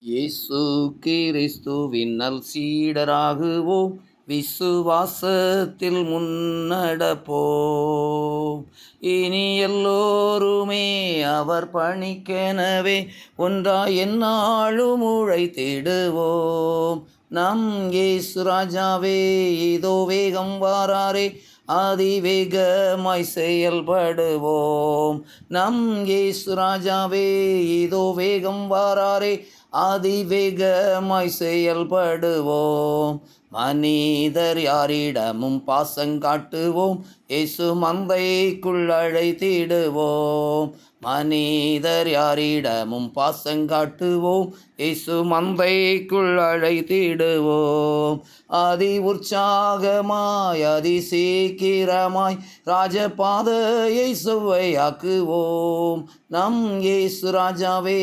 இயேசு கிறிஸ்துவின்னல் சீடராகுவோம். விசுவாசத்தில் முன்னடப்போம். இனி எல்லோருமே அவர் பணிக்கெனவே ஒன்றாய் என்னாலும் உழைத்திடுவோம். நம் இயேசு ராஜாவே இதோ வேகம் வாராரே அதிவேகமாய் செயல்படுவோம். நம் இயேசு ராஜாவே இதோ வேகம் வாராரே அதிவேகமாய் செயல்படுவோம். மனிதர் யாரிடமும் பாசங்காட்டுவோம் இயேசு மந்தைக்குள் அழைத்திடுவோம். மனிதர் யாரிடமும் பாசங்காட்டுவோம் இயேசு மந்தைக்குள் அழைத்திடுவோம். அதி உற்சாகமாய் அதி சீக்கிரமாய் ராஜபாதையை சுவையாக்குவோம். நம் இயேசு ராஜாவே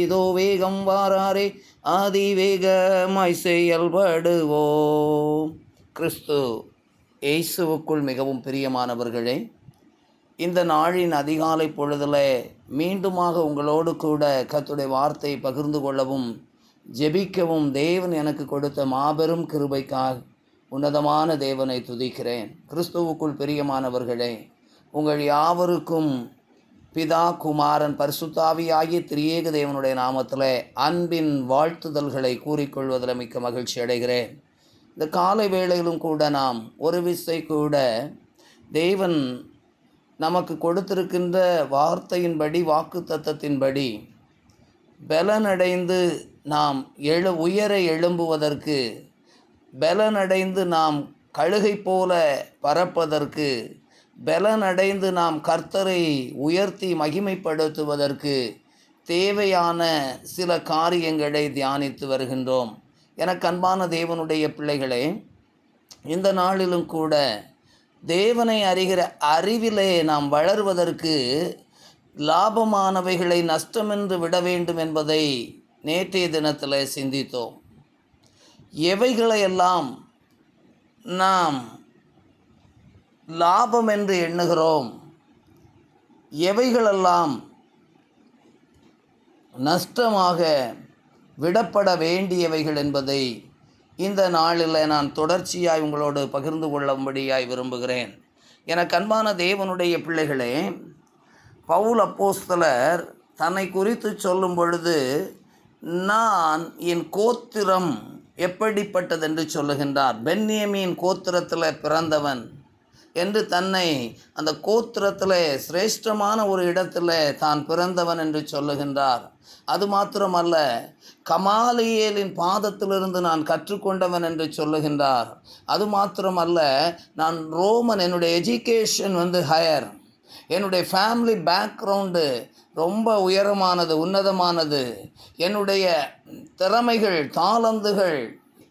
இதோ வேகம் வாராரே. அதிவேகமாய் செயல்படுவோம் கிறிஸ்து இயேசுவுக்குள் மிகவும் பிரியமானவர்களே இந்த நாளின் அதிகாலை பொழுதில் மீண்டுமாக உங்களோடு கூட கத்துடைய வார்த்தை பகிர்ந்து கொள்ளவும் ஜெபிக்கவும் தேவன் எனக்கு கொடுத்த மாபெரும் கிருபைக்காக உன்னதமான தேவனை துதிக்கிறேன். கிறிஸ்துவுக்குள் பிரியமானவர்களே உங்கள் யாவருக்கும் பிதா குமாரன் பரிசுத்தாவியாகிய திரியேக தேவனுடைய நாமத்தில் அன்பின் வாழ்த்துதல்களை கூறிக்கொள்வதில் மிக்க மகிழ்ச்சி அடைகிறேன். இந்த காலை வேளையிலும் கூட நாம் ஒரு விசை கூட தேவன் நமக்கு கொடுத்திருக்கின்ற வார்த்தையின்படி வாக்கு தத்தத்தின்படி பலனடைந்து நாம் எழு உயர எழும்புவதற்கு பலனடைந்து நாம் கழுகை போல பறப்பதற்கு பலனடைந்து நாம் கர்த்தரை உயர்த்தி மகிமைப்படுத்துவதற்கு தேவையான சில காரியங்களை தியானித்து வருகின்றோம். எனக்கு அன்பான தேவனுடைய பிள்ளைகளே இந்த நாளிலும் கூட தேவனை அறிகிற அறிவிலே நாம் வளர்வதற்கு லாபமானவைகளை நஷ்டமென்று விட வேண்டும் என்பதை நேற்றைய தினத்தில் சிந்தித்தோம். எவைகளையெல்லாம் நாம் லாபம் என்று எண்ணுகிறோம். எவைகளெல்லாம் நஷ்டமாக விடப்பட வேண்டியவைகள் என்பதை இந்த நாளில் நான் தொடர்ச்சியாய் உங்களோடு பகிர்ந்து கொள்ளும்படியாய் விரும்புகிறேன். எனக்கு அன்பான தேவனுடைய பிள்ளைகளே பவுல் அப்போஸ்தலர் தன்னை குறித்து சொல்லும் பொழுது நான் என் கோத்திரம் எப்படிப்பட்டதென்று சொல்லுகின்றார். பென்னியமியின் கோத்திரத்தில் பிறந்தவன் என்று தன்னை அந்த கோத்திரத்தில் சிரேஷ்டமான ஒரு இடத்துல தான் பிறந்தவன் என்று சொல்லுகின்றார். அது மாத்திரமல்ல கமாலியேலின் பாதத்திலிருந்து நான் கற்றுக்கொண்டவன் என்று சொல்லுகின்றார். அது மாத்திரமல்ல நான் ரோமன் என்னுடைய எஜுகேஷன் வந்து ஹையர் என்னுடைய ஃபேமிலி பேக்ரவுண்டு ரொம்ப உயரமானது உன்னதமானது. என்னுடைய திறமைகள் தாளந்துகள்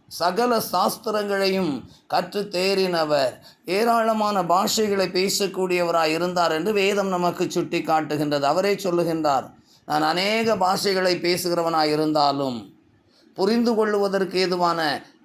சகல சாஸ்திரங்களையும் கற்று தேறினவர். ஏராளமான பாஷைகளை பேசக்கூடியவராய் இருந்தார் என்று வேதம் நமக்கு சுட்டி காட்டுகின்றது அவரே சொல்லுகின்றார் நான் அநேக பாஷைகளை பேசுகிறவனாய் இருந்தாலும் புரிந்து கொள்ளுவதற்கு ஏதுவான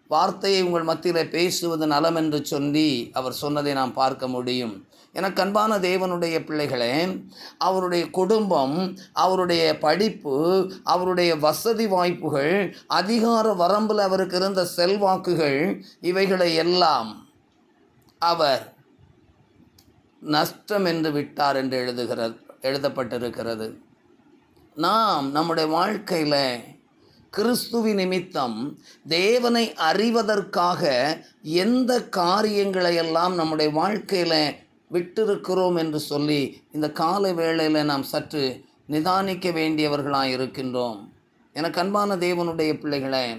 வார்த்தையை உங்கள் மத்தியில் பேசுவது நலம் என்று சொல்லி அவர் சொன்னதை நாம் பார்க்க முடியும். எனக்கு அன்பான தேவனுடைய பிள்ளைகளே அவருடைய குடும்பம் அவருடைய படிப்பு அவருடைய வசதி வாய்ப்புகள் அதிகார வரம்பில் அவருக்கு இருந்த செல்வாக்குகள் இவைகளை எல்லாம் அவர் நஷ்டம் என்று விட்டார் என்று எழுதுகிறது எழுதப்பட்டிருக்கிறது. நாம் நம்முடைய வாழ்க்கையில் கிறிஸ்துவி நிமித்தம் தேவனை அறிவதற்காக எந்த காரியங்களை எல்லாம் நம்முடைய வாழ்க்கையில் விட்டிருக்கிறோம் என்று சொல்லி இந்த கால வேளையில் நாம் சற்று நிதானிக்க வேண்டியவர்களாக இருக்கின்றோம். எனக்கு அன்பான தேவனுடைய பிள்ளைகளே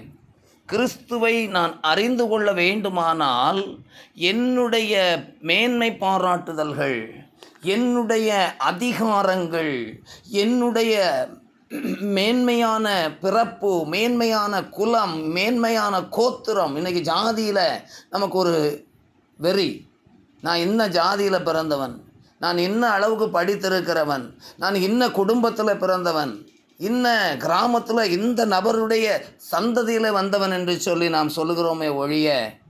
கிறிஸ்துவை நான் அறிந்து கொள்ள வேண்டுமானால் என்னுடைய மேன்மை பாராட்டுதல்கள் என்னுடைய அதிகாரங்கள் என்னுடைய மேன்மையான பிறப்பு மேன்மையான குலம் மேன்மையான கோத்திரம் இன்றைக்கி ஜாதியில் நமக்கு ஒரு வெறி. நான் இன்ன ஜாதியில் பிறந்தவன்? நான் இன்ன அளவுக்கு படித்திருக்கிறவன்? நான் இன்ன குடும்பத்தில் பிறந்தவன்? இன்ன கிராமத்தில் இந்த நபருடைய சந்ததியில் வந்தவன் என்று சொல்லி நாம் சொல்லுகிறோமே ஒழிய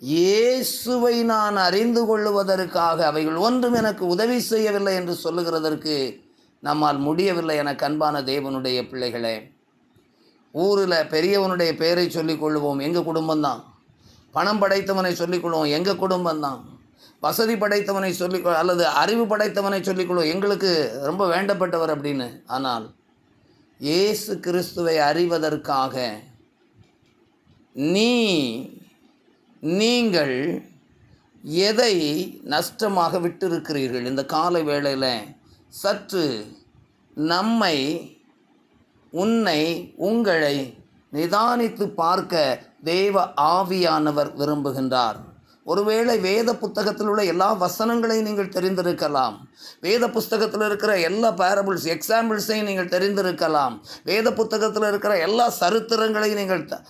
இயேசுவை நான் அறிந்து கொள்ளுவதற்காக அவைகள் ஒன்றும் எனக்கு உதவி செய்யவில்லை என்று சொல்லுகிறதற்கு நம்மால் முடியவில்லை என கண்பான தேவனுடைய பிள்ளைகளே. ஊரில் பெரியவனுடைய பெயரை சொல்லிக் கொள்வோம் எங்கள் குடும்பம்தான்? பணம் படைத்தவனை சொல்லிக் கொள்வோம் எங்கள் குடும்பம்தான்? வசதி படைத்தவனை சொல்லி அல்லது அறிவு படைத்தவனை சொல்லிக் எங்களுக்கு ரொம்ப வேண்டப்பட்டவர் அப்படின்னு. ஆனால் இயேசு கிறிஸ்துவை அறிவதற்காக நீ நீங்கள் எதை நஷ்டமாக விட்டிருக்கிறீர்கள்? இந்த காலை வேளையில் சற்று நம்மை உன்னை உங்களை நிதானித்து பார்க்க தேவ ஆவியானவர் விரும்புகின்றார். ஒருவேளை வேத புத்தகத்தில் உள்ள எல்லா வசனங்களையும் நீங்கள் தெரிந்திருக்கலாம். வேத புஸ்தகத்தில் இருக்கிற எல்லா பேரபிள்ஸ் எக்ஸாம்பிள்ஸையும் நீங்கள் தெரிந்திருக்கலாம். வேத புத்தகத்தில் இருக்கிற எல்லா சரித்திரங்களையும் நீங்கள் த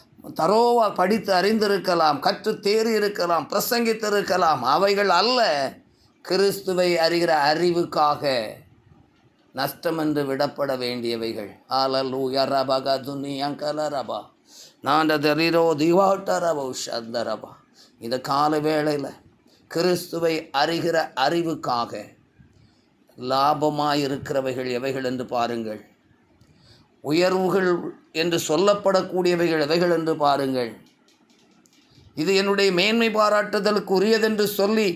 தரோவா படித்து அறிந்திருக்கலாம். கற்று தேறி இருக்கலாம். பிரசங்கித்திருக்கலாம் அவைகள் அல்ல. கிறிஸ்துவை அறிகிற அறிவுக்காக நஷ்டம் என்று விடப்பட வேண்டியவைகள். ஆலலூயா ரபக துனியங்கல ரபா. நான் தரிரோ திவாட்ட ரபோ ஷந்த ரபா இந்த கால வேளையில் கிறிஸ்துவை அறிகிற அறிவுக்காக லாபமாக இருக்கிறவைகள் எவைகள் என்று பாருங்கள். உயர்வுகள் என்று சொல்லப்படக்கூடியவைகள் எவைகள் என்று பாருங்கள். இது என்னுடைய மேன்மை பாராட்டுதலுக்கு உரியதென்று சொல்லி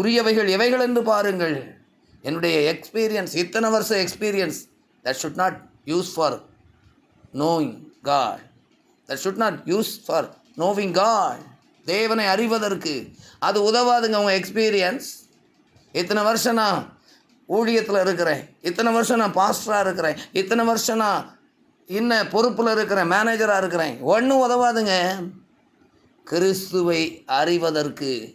உரியவைகள் எவைகள் என்று பாருங்கள். என்னுடைய எக்ஸ்பீரியன்ஸ் இத்தனை வருஷ experience that should not use for knowing God that should not use for knowing God தேவனை அறிவதற்கு. அது உதவாதுங்க உங்கள் எக்ஸ்பீரியன்ஸ் இத்தனை வருஷம் நான் ஊழியத்தில் இருக்கிறேன். இத்தனை வருஷம் நான் பாஸ்டராக இருக்கிறேன். இத்தனை வருஷம் நான் இன்ன பொறுப்பில் இருக்கிறேன் மேனேஜராக இருக்கிறேன். ஒன்றும் உதவாதுங்க. கிறிஸ்துவை அறிவதற்கு.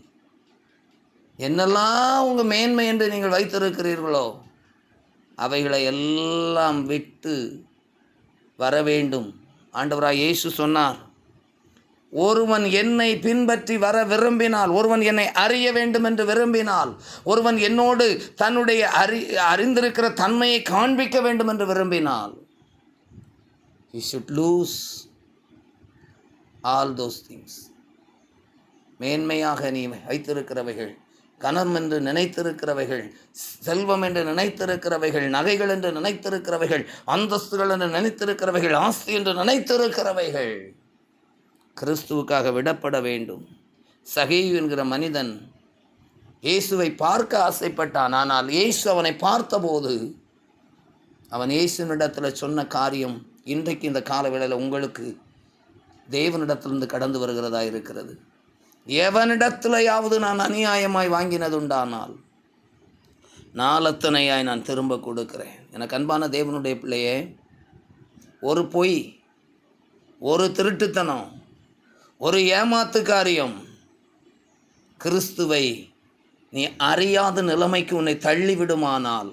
என்னெல்லாம் உங்கள் மேன்மை என்று நீங்கள் வைத்திருக்கிறீர்களோ அவைகளை எல்லாம் விட்டு வர வேண்டும். ஆண்டவராக இயேசு சொன்னார் ஒருவன் என்னை பின்பற்றி வர விரும்பினால் ஒருவன் என்னை அறிய வேண்டும் என்று விரும்பினால் ஒருவன் என்னோடு தன்னுடைய அறி அறிந்திருக்கிற தன்மையை காண்பிக்க வேண்டும் என்று விரும்பினால் he should lose all those things மேன்மையாக நீ வைத்திருக்கிறவைகள் கனம் என்று நினைத்திருக்கிறவைகள் செல்வம் என்று நினைத்திருக்கிறவைகள் நகைகள் என்று நினைத்திருக்கிறவைகள் அந்தஸ்துகள் என்று நினைத்திருக்கிறவைகள் ஆஸ்தி என்று நினைத்திருக்கிறவைகள். கிறிஸ்துவுக்காக விடப்பட வேண்டும். சகேயு என்கிற மனிதன் இயேசுவை பார்க்க ஆசைப்பட்டான். ஆனால் இயேசு அவனை பார்த்தபோது அவன் இயேசுனிடத்தில் சொன்ன காரியம் இன்றைக்கு இந்த காலவேளையில் உங்களுக்கு தேவனிடத்திலிருந்து கடந்து வருகிறதா இருக்கிறது. எவனிடத்திலையாவது நான் அநியாயமாய் வாங்கினதுண்டானால் நாலத்தனையாய் நான் திரும்ப கொடுக்கிறேன். எனக்கு அன்பான தேவனுடைய பிள்ளையே ஒரு பொய் ஒரு திருட்டுத்தனம் ஒரு ஏமாத்து காரியம். கிறிஸ்துவை நீ அறியாத நிலைமைக்கு உன்னை தள்ளிவிடுமானால்.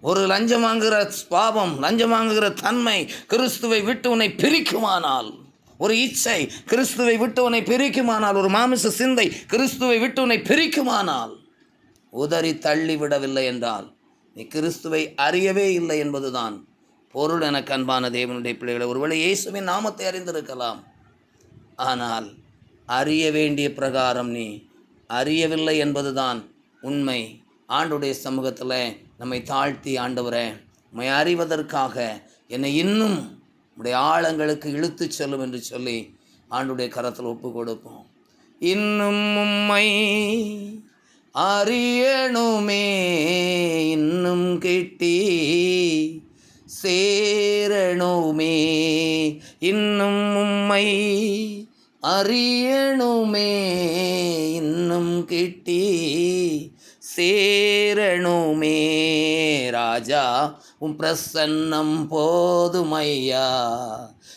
ஒரு லஞ்சம் வாங்குகிற பாவம் லஞ்சம் வாங்குகிற தன்மை கிறிஸ்துவை விட்டு உன்னை பிரிக்குமானால். ஒரு இச்சை கிறிஸ்துவை விட்டு உன்னை பிரிக்குமானால். ஒரு மாமிச சிந்தை கிறிஸ்துவை விட்டு உன்னை பிரிக்குமானால். உதறி தள்ளிவிடவில்லை என்றால் நீ கிறிஸ்துவை அறியவே இல்லை என்பதுதான் பொருள் என கண்பான தேவனுடைய பிள்ளைகளை. ஒருவேளை இயேசுவின் நாமத்தை அறிந்திருக்கலாம். ஆனால் அறிய வேண்டிய பிரகாரம் நீ அறியவில்லை என்பதுதான் உண்மை. ஆண்டுடைய சமூகத்தில் நம்மை தாழ்த்தி ஆண்டவரே நம்மை அறிவதற்காக என்னை இன்னும் உடைய ஆழங்களுக்கு இழுத்துச் செல்லும் என்று சொல்லி ஆண்டுடைய கரத்தில் ஒப்பு கொடுப்போம். இன்னும் உம்மை அறியணுமே இன்னும் கிட்டி சேரணுமே இன்னும் உம்மை அறியணுமே இன்னும் கிட்டி சேரணுமே. ராஜா உம் பிரசன்னம் போதுமையா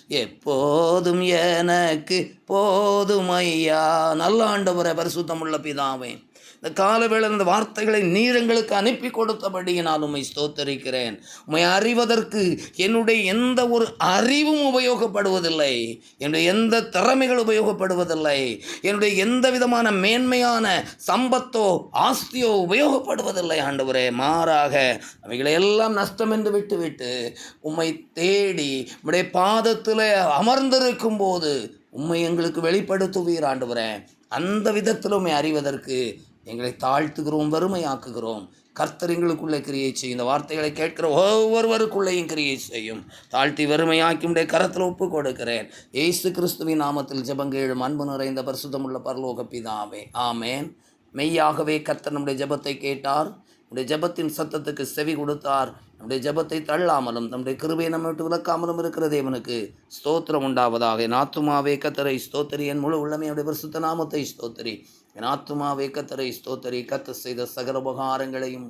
எப்போதும் எனக்கு போதுமையா? நல்ல ஆண்டவரை பரிசுத்தமுள்ள பிதாவே. இந்த காலவேளை இந்த வார்த்தைகளை நீர் எங்களுக்கு அனுப்பி கொடுத்தபடியினால் உண்மை ஸ்தோத்தரிக்கிறேன். உம்மை அறிவதற்கு என்னுடைய எந்த ஒரு அறிவும் உபயோகப்படுவதில்லை. என்னுடைய எந்த திறமைகள் உபயோகப்படுவதில்லை. என்னுடைய எந்த விதமான மேன்மையான சம்பத்தோ ஆஸ்தியோ உபயோகப்படுவதில்லை ஆண்டவரே. மாறாக அவைகளை எல்லாம் நஷ்டம் என்று விட்டுவிட்டு உம்மை தேடி உம்முடைய பாதத்தில் அமர்ந்திருக்கும் போது உம்மை எங்களுக்கு வெளிப்படுத்துவீர் ஆண்டவரே. அந்த விதத்தில் உண்மை அறிவதற்கு எங்களை தாழ்த்துகிறோம் வறுமையாக்குகிறோம். கர்த்தர் எங்களுக்குள்ளே கிரியை செய்யும். இந்த வார்த்தைகளை கேட்கிற ஒவ்வொருவருக்குள்ளேயும் கிரியை செய்யும். தாழ்த்தி வறுமையாக்கி உடைய கரத்தில் ஒப்பு கொடுக்கிறேன். ஏசு கிறிஸ்துவின் நாமத்தில் ஜெபங்கேழும் அன்பு நிறைந்த பரிசுத்தமுள்ள பரலோக பிதாவே. ஆமேன். மெய்யாகவே கர்த்தர் நம்முடைய ஜபத்தை கேட்டார். நம்முடைய ஜெபத்தின் சத்தத்துக்கு செவி கொடுத்தார். நம்முடைய ஜெபத்தை தள்ளாமலும் நம்முடைய கிருபையை நம்ம விட்டு விளக்காமலும் இருக்கிற தேவனுக்கு ஸ்தோத்திரம் உண்டாவதாக. என் ஆத்துமாவே கத்தரை ஸ்தோத்தரி. என் முழு உள்ளமே அவருடைய பரிசுத்த நாமத்தை ஸ்தோத்தரி. என் ஆத்துமாவே கத்தரை ஸ்தோத்தரி. கத்த செய்த சகல உபகாரங்களையும்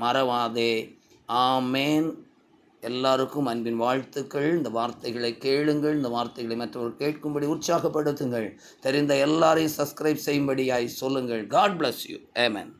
மறவாதே. ஆமேன். எல்லாருக்கும் அன்பின் வாழ்த்துக்கள். இந்த வார்த்தைகளை கேளுங்கள். இந்த வார்த்தைகளை மற்றவர்கள் கேட்கும்படி உற்சாகப்படுத்துங்கள். தெரிந்த எல்லாரையும் சப்ஸ்கிரைப் செய்யும்படியாய் சொல்லுங்கள். காட் பிளஸ் யூ ஏமேன்